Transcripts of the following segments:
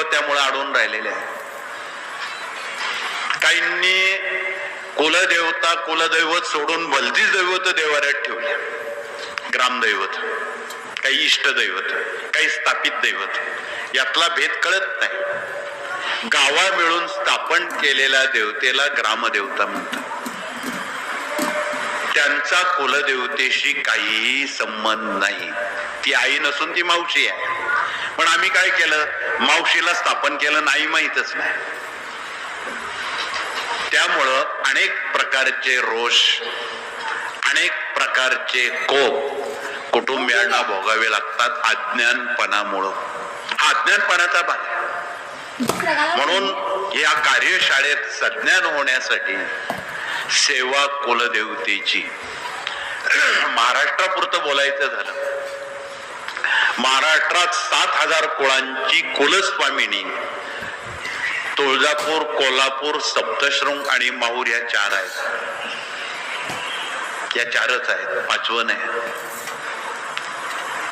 भेदभाव त्यामुळे अडून राहिलेले आहे काहींनी कुलदेवता कुलदैवत सोडून भलतीच दैवत देवाऱ्यात ठेवले. ग्रामदैवत काही इष्टदैवत काही स्थापित दैवत यातला भेद कळत नाही. गावा मिळून स्थापन केलेल्या देवतेला ग्रामदेवता म्हणतात. त्यांचा कुलदेवतेशी काहीही संबंध नाही. ती आई नसून ती मावशी आहे. पण आम्ही काय केलं? मावशीला स्थापन केलं नाही माहीतच नाही. त्यामुळं अनेक प्रकारचे रोष अनेक प्रकारचे कोप कुटुंबियांना भोगावे लागतात अज्ञानपणामुळं. हा अज्ञानपणाचा भाग म्हणून या कार्यशाळेत सज्ञान होण्यासाठी सेवा कुलदेवतेची महाराष्ट्रापुरतं बोलायचं झालं. महाराष्ट्रात सात हजार कुळांची कुलस्वामिनी. तुळजापूर कोल्हापूर सप्तशृंग आणि माहूर या चार आहेत. या चारच आहेत पाचवं नाही.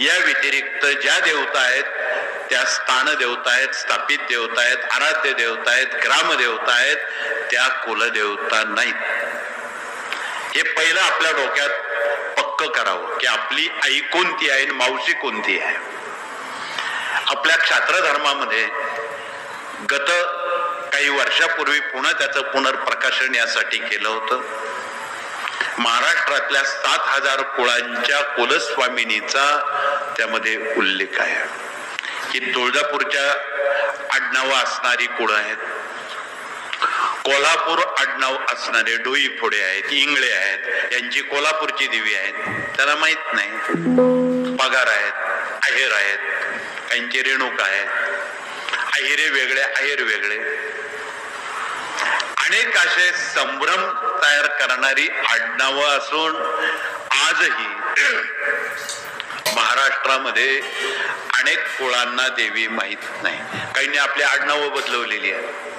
या व्यतिरिक्त ज्या देवता आहेत त्या स्थान देवता आहेत स्थापित देवता आहेत आराध्य देवता आहेत ग्रामदेवता आहेत त्या कुलदेवता नाहीत. हे पहिलं आपल्या डोक्यात पक्क करावं की आपली आई कोणती आहे आणि मावशी कोणती आहे. आपल्या क्षात्र धर्मामध्ये गत काही वर्षापूर्वी पुन्हा त्याचं पुनर्प्रकाशन यासाठी केलं होतं. महाराष्ट्रातल्या सात हजार कुळांच्या कुलस्वामिनीचा त्यामध्ये उल्लेख आहे. की तुळजापूरच्या आडनावं असणारी कुळं आहेत. कोल्हापूर आडनाव असणारे डोई फोडे आहेत इंगळे आहेत यांची कोल्हापूरची देवी आहेत. त्याला माहीत नाही. पगार आहेत आहेर आहेत यांचे रेणुका आहेत. अहिरे वेगळे आहेर वेगळे. अनेक असे संभ्रम तयार करणारी आडनावं असून आजही महाराष्ट्रामध्ये अनेक कुळांना देवी माहीत नाही. काहींनी आपली आडनावं बदलवलेली आहे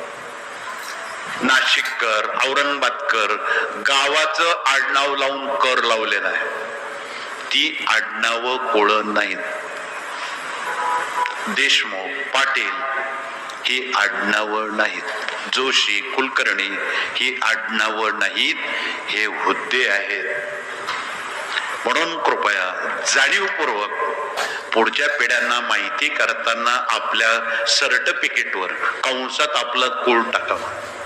नाशिककर औरंगाबादकर गावाचं आडनाव लावून कर लावलेलं आहे. ती आडनावं कोळ नाहीत देशमुख पाटील ही आडनावं नाहीत. जोशी कुलकर्णी ही आडनावं नाहीत. हे हुद्दे आहेत. म्हणून कृपया जाणीवपूर्वक पुढच्या पिढ्यांना माहिती करताना आपल्या सर्टिफिकेटवर कंसात आपलं कूळ टाकावं.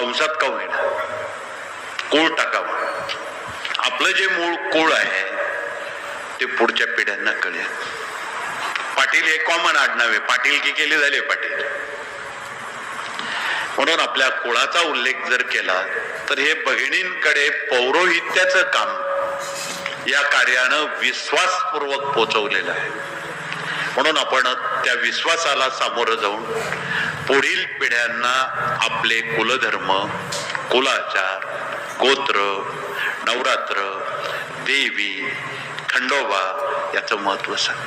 कंसात का होईना? कुळ टाकावा. आपलं जे मूळ कुळ आहे ते पुढच्या पिढ्यांना कळेल. पाटील हे कॉमन आडनावे पाटील की केले झाले पाटील. म्हणून आपल्या कुळाचा उल्लेख जर केला तर हे बहिणींकडे पौरोहित्याचं काम या कार्यानं विश्वासपूर्वक पोचवलेलं आहे. म्हणून आपण त्या विश्वासाला सामोरं जाऊन पुढील पिढ्यांना आपले कुलधर्म कुलाचार गोत्र नवरात्र देवी खंडोबा याचं महत्त्व सांग.